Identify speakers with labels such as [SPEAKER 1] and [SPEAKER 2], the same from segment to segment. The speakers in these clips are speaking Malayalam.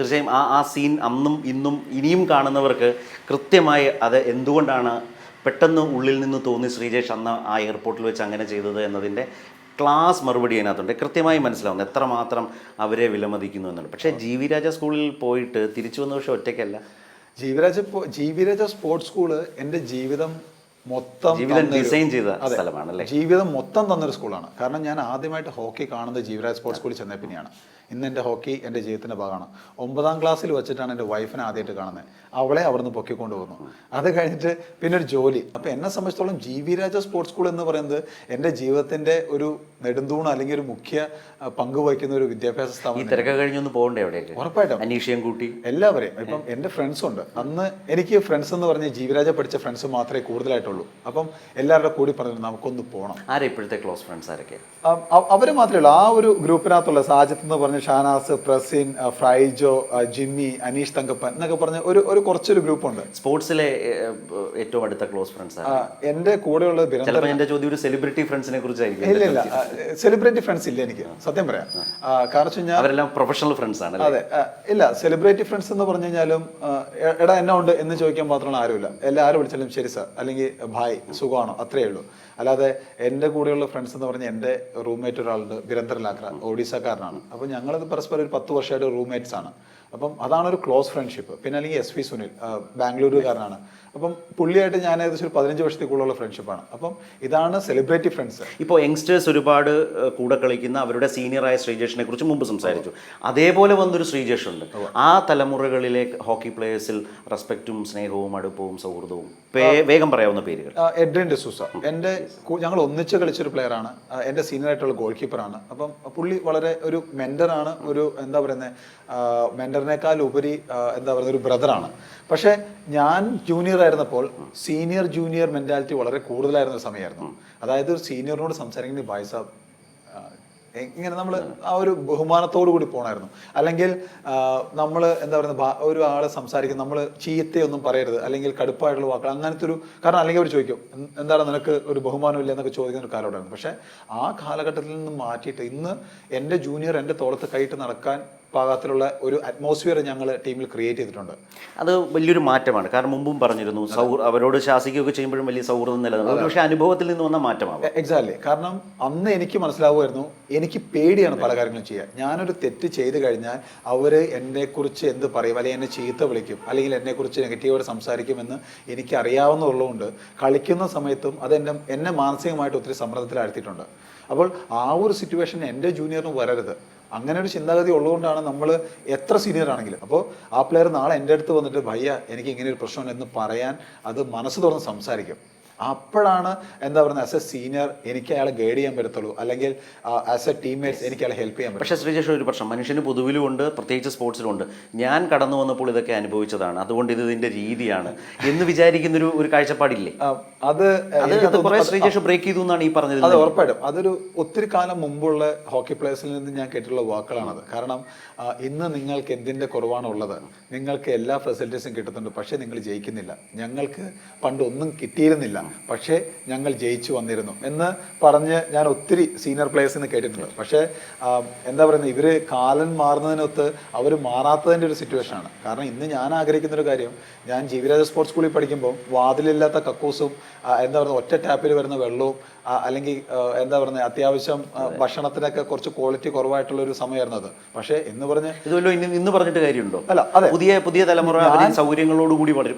[SPEAKER 1] തീർച്ചയായും ആ ആ സീൻ അന്നും ഇന്നും ഇനിയും കാണുന്നവർക്ക് കൃത്യമായി അത് എന്തുകൊണ്ടാണ് പെട്ടെന്ന് ഉള്ളിൽ നിന്ന് തോന്നി ശ്രീജേഷ് അന്ന് ആ എയർപോർട്ടിൽ വെച്ച് അങ്ങനെ ചെയ്തത് എന്നതിന്റെ ക്ലാസ് മറുപടി അതിനകത്തുണ്ട്. കൃത്യമായി മനസ്സിലാവുന്നു. എത്രമാത്രം അവരെ വിലമതിക്കുന്നു എന്നുള്ളത്. പക്ഷേ ജി വി രാജ സ്കൂളിൽ പോയിട്ട് തിരിച്ചു വന്ന പക്ഷേ ഒറ്റയ്ക്കല്ല.
[SPEAKER 2] ജീവിരാജ ജീവിരാജ സ്പോർട്സ് സ്കൂൾ എന്റെ ജീവിതം മൊത്തം
[SPEAKER 1] ജീവിതം ഡിസൈൻ ചെയ്ത
[SPEAKER 2] സ്ഥലമാണല്ലേ?
[SPEAKER 1] സ്ഥലമാണ്
[SPEAKER 2] ജീവിതം മൊത്തം തന്നൊരു സ്കൂളാണ്. കാരണം ഞാൻ ആദ്യമായിട്ട് ഹോക്കി കാണുന്നത് ജീവരാജ് സ്പോർട്സ് സ്കൂളിൽ ചെന്നേ പിന്നെയാണ്. ഇന്ന് എന്റെ ഹോക്കി എന്റെ ജീവിതത്തിന്റെ ഭാഗമാണ്. ഒമ്പതാം ക്ലാസ്സിൽ വെച്ചിട്ടാണ് എന്റെ വൈഫിനെ ആദ്യമായിട്ട് കാണുന്നത്. അവളെ അവിടുന്ന് പൊക്കിക്കൊണ്ട് പോകുന്നു അത് കഴിഞ്ഞിട്ട് പിന്നെ ഒരു ജോലി. അപ്പോൾ എന്നെ സംബന്ധിച്ചിടത്തോളം G V Raja sports school എന്ന് പറയുന്നത് എന്റെ ജീവിതത്തിന്റെ ഒരു നെടുന്തൂണ് അല്ലെങ്കിൽ ഒരു മുഖ്യ പങ്ക് വഹിക്കുന്ന ഒരു വിദ്യാഭ്യാസ സ്ഥാപനം
[SPEAKER 1] തിരക്ക് കഴിഞ്ഞൊന്ന് പോകണ്ടേ അവിടേക്ക്
[SPEAKER 2] ഉറപ്പായിട്ടും.
[SPEAKER 1] അന്വേഷിക്കാൻ കൂട്ടി?
[SPEAKER 2] എല്ലാവരെയും. ഇപ്പം എന്റെ ഫ്രണ്ട്സ് ഉണ്ട് അന്ന് എനിക്ക് ഫ്രണ്ട്സ് എന്ന് പറഞ്ഞ് ജീവരാജ പഠിച്ച ഫ്രണ്ട്സ് മാത്രമേ കൂടുതലായിട്ടുള്ളൂ അപ്പം എല്ലാവരുടെ കൂടി പറഞ്ഞു നമുക്കൊന്ന് പോകണം
[SPEAKER 1] ആരെ ഇപ്പോഴത്തെ ക്ലോസ് ഫ്രണ്ട്സ് ആരൊക്കെ?
[SPEAKER 2] അവർ മാത്രമല്ല ഉള്ളൂ. ആ ഒരു ഗ്രൂപ്പിനകത്തുള്ള സാജിത്ത് എന്ന് പറഞ്ഞ ഷാനാസ് പ്രസിൻ ഫ്രൈജോ ജിമ്മി അനീഷ് തങ്കപ്പൻ എന്നൊക്കെ പറഞ്ഞ ഒരു ഒരു കുറച്ചൊരു ഗ്രൂപ്പുണ്ട്
[SPEAKER 1] സ്പോർട്സിലെ ഏറ്റവും അടുത്ത ക്ലോസ് ഫ്രണ്ട്സ്
[SPEAKER 2] എന്റെ എന്റെ കൂടെയുള്ള
[SPEAKER 1] എന്റെ ചോദ്യം ഒരു സെലിബ്രിറ്റി ഫ്രണ്ട്സിനെ കുറിച്ചായിരിക്കും
[SPEAKER 2] ഇല്ല ഇല്ല. സെലിബ്രിറ്റി ഫ്രണ്ട്സ് ഇല്ല എനിക്ക്. സത്യം പറയാം. കാരണം
[SPEAKER 1] അവരെല്ലാം പ്രൊഫഷണൽ ഫ്രണ്ട്സ് ആണ്
[SPEAKER 2] അതെ. ഇല്ല. സെലിബ്രിറ്റി ഫ്രണ്ട്സ് എന്ന് പറഞ്ഞു കഴിഞ്ഞാലും എടാ എന്നാ ഉണ്ട് എന്ന് ചോദിക്കാൻ മാത്രമുള്ള ആരുമില്ല. എല്ലാവരും വിളിച്ചാലും ശരി സാർ അല്ലെങ്കിൽ ഭായ് സുഖമാണോ? അത്രയേ ഉള്ളൂ. അല്ലാതെ എന്റെ കൂടെയുള്ള ഫ്രണ്ട്സ് എന്ന് പറഞ്ഞാൽ എന്റെ റൂംമേറ്റ് ഒരാളുണ്ട് ബിരന്തർ ലാക്ര ഒഡീസക്കാരനാണ്. അപ്പോൾ ഞങ്ങളത് പരസ്പരം ഒരു പത്ത് വർഷമായിട്ട് റൂംമേറ്റ്സ് ആണ്. അപ്പം അതാണ് ഒരു ക്ലോസ് ഫ്രണ്ട്ഷിപ്പ് പിന്നെ അല്ലെങ്കിൽ എസ് വി സുനിൽ ബാംഗ്ലൂരുകാരനാണ്. അപ്പം പുള്ളിയായിട്ട് ഞാൻ ഏകദേശം ഒരു പതിനഞ്ച് വർഷത്തിൽ കൂടുതലുള്ള ഫ്രണ്ട്ഷിപ്പാണ് അപ്പം ഇതാണ് സെലിബ്രിറ്റി ഫ്രണ്ട്സ്
[SPEAKER 1] ഇപ്പോൾ യങ്സ്റ്റേഴ്സ് ഒരുപാട് കൂടെ കളിക്കുന്ന അവരുടെ സീനിയറായ ശ്രീജേഷിനെ കുറിച്ച് മുമ്പ് സംസാരിച്ചു. അതേപോലെ വന്നൊരു ശ്രീജേഷ് ഉണ്ട്. ആ തലമുറകളിലെ ഹോക്കി പ്ലേയേഴ്സിൽ റെസ്പെക്റ്റും സ്നേഹവും അടുപ്പവും സൗഹൃദവും വേഗം പറയാവുന്ന പേരുകൾ.
[SPEAKER 2] എഡ്രിൻ ഡിസൂസ. എന്റെ ഞങ്ങൾ ഒന്നിച്ച് കളിച്ചൊരു പ്ലെയറാണ് എന്റെ സീനിയർ ആയിട്ടുള്ള ഗോൾ കീപ്പറാണ് അപ്പം പുള്ളി വളരെ ഒരു മെന്ററാണ് ഒരു എന്താ പറയുന്നത് മെന്ററിനേക്കാൾ ഉപരി എന്താ പറയുന്നത് ഒരു ബ്രദറാണ് പക്ഷേ ഞാൻ ജൂനിയർ ആയിരുന്നപ്പോൾ സീനിയർ ജൂനിയർ മെന്റാലിറ്റി വളരെ കൂടുതലായിരുന്ന ഒരു സമയമായിരുന്നു. അതായത് ഒരു സീനിയറിനോട് സംസാരിക്കുന്ന ഭായ് സാബ് ആ, ഇങ്ങനെ നമ്മൾ ആ ഒരു ബഹുമാനത്തോടു കൂടി പോണായിരുന്നു. അല്ലെങ്കിൽ നമ്മൾ എന്താ പറയുന്നത് ഒരു ആളെ സംസാരിക്കും നമ്മൾ ചീത്തയൊന്നും പറയരുത് അല്ലെങ്കിൽ കടുപ്പായിട്ടുള്ള വാക്കുകൾ അങ്ങനത്തെ ഒരു കാരണം അല്ലെങ്കിൽ അവർ ചോദിക്കും എന്താണ് നിനക്ക് ഒരു ബഹുമാനമില്ല എന്നൊക്കെ ചോദിക്കുന്ന ഒരു കാലഘട്ടമായിരുന്നു. പക്ഷേ ആ കാലഘട്ടത്തിൽ നിന്ന് മാറ്റിയിട്ട് ഇന്ന് എന്റെ ജൂനിയർ എന്റെ തോളത്ത് കൈയിട്ട് നടക്കാൻ പാകത്തിലുള്ള ഒരു അറ്റ്മോസ്ഫിയർ ഞങ്ങൾ ടീമിൽ ക്രിയേറ്റ് ചെയ്തിട്ടുണ്ട്.
[SPEAKER 1] അത് വലിയൊരു മാറ്റമാണ്. കാരണം മുമ്പും പറഞ്ഞിരുന്നു സൗഹൃ അവരോട് ശാസിക്കുകയൊക്കെ ചെയ്യുമ്പോഴും വലിയ സൗഹൃദം നിലനിൽക്കും. പക്ഷേ അനുഭവത്തിൽ നിന്ന് വന്ന മാറ്റമാണ്
[SPEAKER 2] എക്സാക്ട്ലി കാരണം അന്ന് എനിക്ക് മനസ്സിലാവുമായിരുന്നു എനിക്ക് പേടിയാണ് പല കാര്യങ്ങളും ചെയ്യാൻ. ഞാനൊരു തെറ്റ് ചെയ്ത് കഴിഞ്ഞാൽ അവർ എന്നെക്കുറിച്ച് എന്ത് പറയും അല്ലെങ്കിൽ എന്നെ ചീത്ത വിളിക്കും അല്ലെങ്കിൽ എന്നെക്കുറിച്ച് നെഗറ്റീവായിട്ട് സംസാരിക്കുമെന്ന് എനിക്ക് അറിയാവുന്നതുള്ളതുകൊണ്ട് കളിക്കുന്ന സമയത്തും അത് എന്റെ എന്നെ മാനസികമായിട്ട് ഒത്തിരി സമ്മർദ്ദത്തിലാഴ്ത്തിയിട്ടുണ്ട്. അപ്പോൾ ആ ഒരു സിറ്റുവേഷൻ എന്റെ ജൂനിയറിന് വരരുത്. അങ്ങനെ ഒരു ചിന്താഗതി ഉള്ളതുകൊണ്ടാണ് നമ്മൾ എത്ര സീനിയർ ആണെങ്കിലും. അപ്പോൾ ആ പ്ലെയർ നാളെ എന്റെ അടുത്ത് വന്നിട്ട് ഭയ്യ എനിക്ക് ഇങ്ങനെ ഒരു പ്രശ്നമില്ല എന്ന് പറയാൻ അത് മനസ്സ് തുറന്ന് സംസാരിക്കും. അപ്പോഴാണ് എന്താ പറയുന്നത് ആസ് എ സീനിയർ എനിക്ക് അയാളെ ഗൈഡ് ചെയ്യാൻ പറ്റത്തുള്ളൂ. അല്ലെങ്കിൽ ആസ് എ ടീംമേറ്റ്സ് എനിക്ക് അയാളെ ഹെൽപ്പ് ചെയ്യാൻ പറ്റും
[SPEAKER 1] പക്ഷേ ശ്രീജേഷ് ഒരു പ്രശ്നം. മനുഷ്യന് പൊതുവിലും ഉണ്ട് പ്രത്യേകിച്ച് സ്പോർട്സിലും ഉണ്ട് ഞാൻ കടന്നു വന്നപ്പോൾ ഇതൊക്കെ അനുഭവിച്ചതാണ്. അതുകൊണ്ട് ഇത് ഇതിന്റെ രീതിയാണ്. എന്ന് വിചാരിക്കുന്നൊരു ഒരു കാഴ്ചപ്പാടില്ലേ?
[SPEAKER 2] അത്
[SPEAKER 1] അത് കുറെ ശ്രീജേഷ് ബ്രേക്ക് ചെയ്തു എന്നാണ് ഈ പറഞ്ഞത്
[SPEAKER 2] അത് ഉറപ്പായിട്ടും. അതൊരു ഒത്തിരി കാലം മുമ്പുള്ള ഹോക്കി പ്ലേയേഴ്സിൽ നിന്ന് ഞാൻ കേട്ടിട്ടുള്ള വാക്കുകളാണത്. കാരണം ഇന്ന് നിങ്ങൾക്ക് എന്തിന്റെ കുറവാണ് ഉള്ളത് നിങ്ങൾക്ക് എല്ലാ ഫെസിലിറ്റീസും കിട്ടുന്നുണ്ട്. പക്ഷേ നിങ്ങൾ ജയിക്കുന്നില്ല. ഞങ്ങൾക്ക് പണ്ട് ഒന്നും കിട്ടിയിരുന്നില്ല. പക്ഷേ ഞങ്ങൾ ജയിച്ചു വന്നിരുന്നു എന്ന് പറഞ്ഞ് ഞാൻ ഒത്തിരി സീനിയർ പ്ലേയേഴ്സിന് കേട്ടിട്ടുണ്ട്. പക്ഷേ എന്താ പറയുന്നത് ഇവർ കാലം മാറുന്നതിനൊത്ത് അവർ മാറാത്തതിന്റെ ഒരു സിറ്റുവേഷനാണ് കാരണം ഇന്ന് ഞാൻ ആഗ്രഹിക്കുന്ന ഒരു കാര്യം ഞാൻ ജീവിരാജ സ്പോർട്സ് സ്കൂളിൽ പഠിക്കുമ്പോൾ വാതിലില്ലാത്ത കക്കൂസും എന്താ പറയുക ഒറ്റ ടാപ്പിൽ വരുന്ന വെള്ളവും അല്ലെങ്കിൽ എന്താ പറയുന്നത് അത്യാവശ്യം ഭക്ഷണത്തിനൊക്കെ കുറച്ച് ക്വാളിറ്റി കുറവായിട്ടുള്ള ഒരു സമയമായിരുന്നു അത് പക്ഷേ എന്ന് പറഞ്ഞ്
[SPEAKER 1] ഇതുവല്ലോ ഇന്ന് ഇന്ന് പറഞ്ഞിട്ട് കാര്യമുണ്ടോ?
[SPEAKER 2] അല്ല അതെ.
[SPEAKER 1] പുതിയ പുതിയ തലമുറ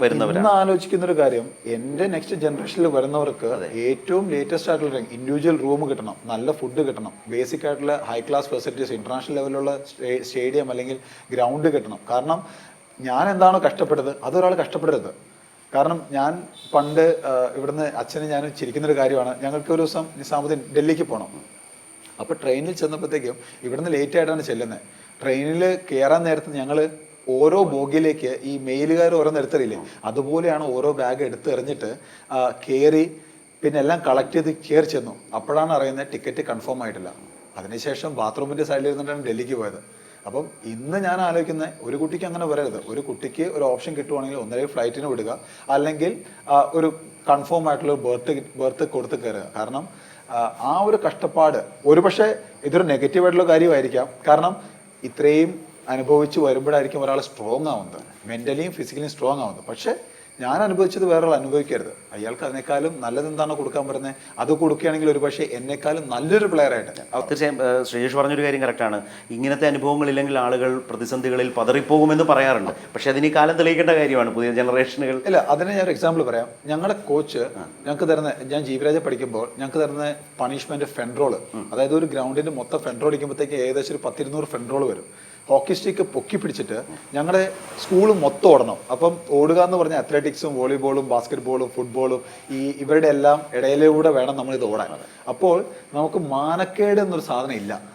[SPEAKER 1] വരുന്നവരാണ്
[SPEAKER 2] ഇന്ന് ആലോചിക്കുന്ന ഒരു കാര്യം എന്റെ നെക്സ്റ്റ് ജനറേഷനിൽ വരുന്നവർക്ക് ഏറ്റവും ലേറ്റസ്റ്റ് ആയിട്ടുള്ള ഇൻഡിവിജ്വൽ റൂം കിട്ടണം നല്ല ഫുഡ് കിട്ടണം ബേസിക് ആയിട്ടുള്ള ഹൈ ക്ലാസ് ഫെസിലിറ്റീസ് ഇന്റർനാഷണൽ ലെവലിലുള്ള സ്റ്റേഡിയം അല്ലെങ്കിൽ ഗ്രൗണ്ട് കിട്ടണം. കാരണം ഞാൻ എന്താണോ കഷ്ടപ്പെട്ടത് അതൊരാൾ കഷ്ടപ്പെടരുത്. കാരണം ഞാൻ പണ്ട് ഇവിടുന്ന് അച്ഛനും ഞാനും ചിരിക്കുന്നൊരു കാര്യമാണ്. ഞങ്ങൾക്ക് ഒരു ദിവസം നിസാമുദ്ദീൻ ഡൽഹിക്ക് പോകണം അപ്പോൾ ട്രെയിനിൽ ചെന്നപ്പോഴത്തേക്കും ഇവിടുന്ന് ലേറ്റ് ആയിട്ടാണ് ചെല്ലുന്നത്. ട്രെയിനിൽ കയറാൻ നേരത്ത് ഞങ്ങൾ ഓരോ ബോഗിലേക്ക് ഈ മെയിലുകാർ ഓരോ എടുത്തറിയില്ലേ അതുപോലെയാണ് ഓരോ ബാഗ് എടുത്ത് എറിഞ്ഞിട്ട് ആ, കയറി പിന്നെ എല്ലാം കളക്ട് ചെയ്ത് കയറി ചെന്നു. അപ്പോഴാണ് അറിയുന്നത് ടിക്കറ്റ് കൺഫേം ആയിട്ടില്ല. അതിനുശേഷം ബാത്റൂമിന്റെ സൈഡിൽ ഇരുന്നിട്ടാണ് ഡൽഹിക്ക് പോയത്. അപ്പം ഇന്ന് ഞാൻ ആലോചിക്കുന്നത് ഒരു കുട്ടിക്ക് അങ്ങനെ വരരുത്. ഒരു കുട്ടിക്ക് ഒരു ഓപ്ഷൻ കിട്ടുവാണെങ്കിൽ ഒന്നരെ ഫ്ലൈറ്റിന് വിടുക. അല്ലെങ്കിൽ ഒരു കൺഫേം ആയിട്ടുള്ള ബർത്ത് ബർത്ത് കൊടുത്ത് കയറുക കാരണം ആ, ഒരു കഷ്ടപ്പാട് ഒരുപക്ഷെ ഇതൊരു നെഗറ്റീവ് ആയിട്ടുള്ള കാര്യമായിരിക്കാം. കാരണം ഇത്രയും അനുഭവിച്ച് വരുമ്പോഴായിരിക്കും ഒരാൾ സ്ട്രോങ് ആവുന്നത്. മെന്റലിയും ഫിസിക്കലിയും സ്ട്രോങ് ആവുന്നത്. പക്ഷേ ഞാൻ അനുഭവിച്ചത് വേറൊരാൾ അനുഭവിക്കരുത്. അയാൾക്ക് അതിനേക്കാളും നല്ലത് എന്താണോ കൊടുക്കാൻ പറ്റുന്നത് അത് കൊടുക്കുകയാണെങ്കിൽ ഒരു പക്ഷേ എന്നെക്കാളും നല്ലൊരു പ്ലെയർ ആയിട്ട്
[SPEAKER 1] തീർച്ചയായും ശ്രീജേഷ് പറഞ്ഞൊരു കാര്യം കറക്റ്റാണ് ഇങ്ങനത്തെ അനുഭവങ്ങൾ അനുഭവങ്ങളില്ലെങ്കിൽ ആളുകൾ പ്രതിസന്ധികളിൽ പതറിപ്പോകുമെന്ന് പറയാറുണ്ട്. പക്ഷെ അതിന് ഈ കാലം തെളിയിക്കേണ്ട കാര്യമാണ് പുതിയ ജനറേഷനുകൾ.
[SPEAKER 2] ഇല്ല അതിന് ഞാൻ ഒരു എക്സാമ്പിൾ പറയാം. ഞങ്ങളുടെ കോച്ച് ഞങ്ങൾക്ക് തരുന്ന ഞാൻ ജീവരാജ പഠിക്കുമ്പോൾ ഞങ്ങൾക്ക് തരുന്ന പണിഷ്മെന്റ് ഫെൻട്രോൾ അതായത് ഒരു ഗ്രൗണ്ടിന്റെ മൊത്തം ഫെൻട്രോൾ അടിക്കുമ്പോഴത്തേക്ക് ഏകദേശം ഒരു പത്തിരുന്നൂറ് ഫെൻട്രോൾ വരും. ഹോക്കി സ്റ്റിക്ക് പൊക്കി പിടിച്ചിട്ട് ഞങ്ങളുടെ സ്കൂൾ മൊത്തം ഓടണം. അപ്പം ഓടുക എന്ന് പറഞ്ഞ അത്ലറ്റിക്സും വോളിബോളും ബാസ്കറ്റ് ബോളും ഫുട്ബോളും ഈ ഇവരുടെ എല്ലാം ഇടയിലൂടെ വേണം നമ്മൾ ഇത് ഓടാൻ. അപ്പോൾ നമുക്ക് മാനക്കേട് എന്നൊരു സാധനം ഇല്ല.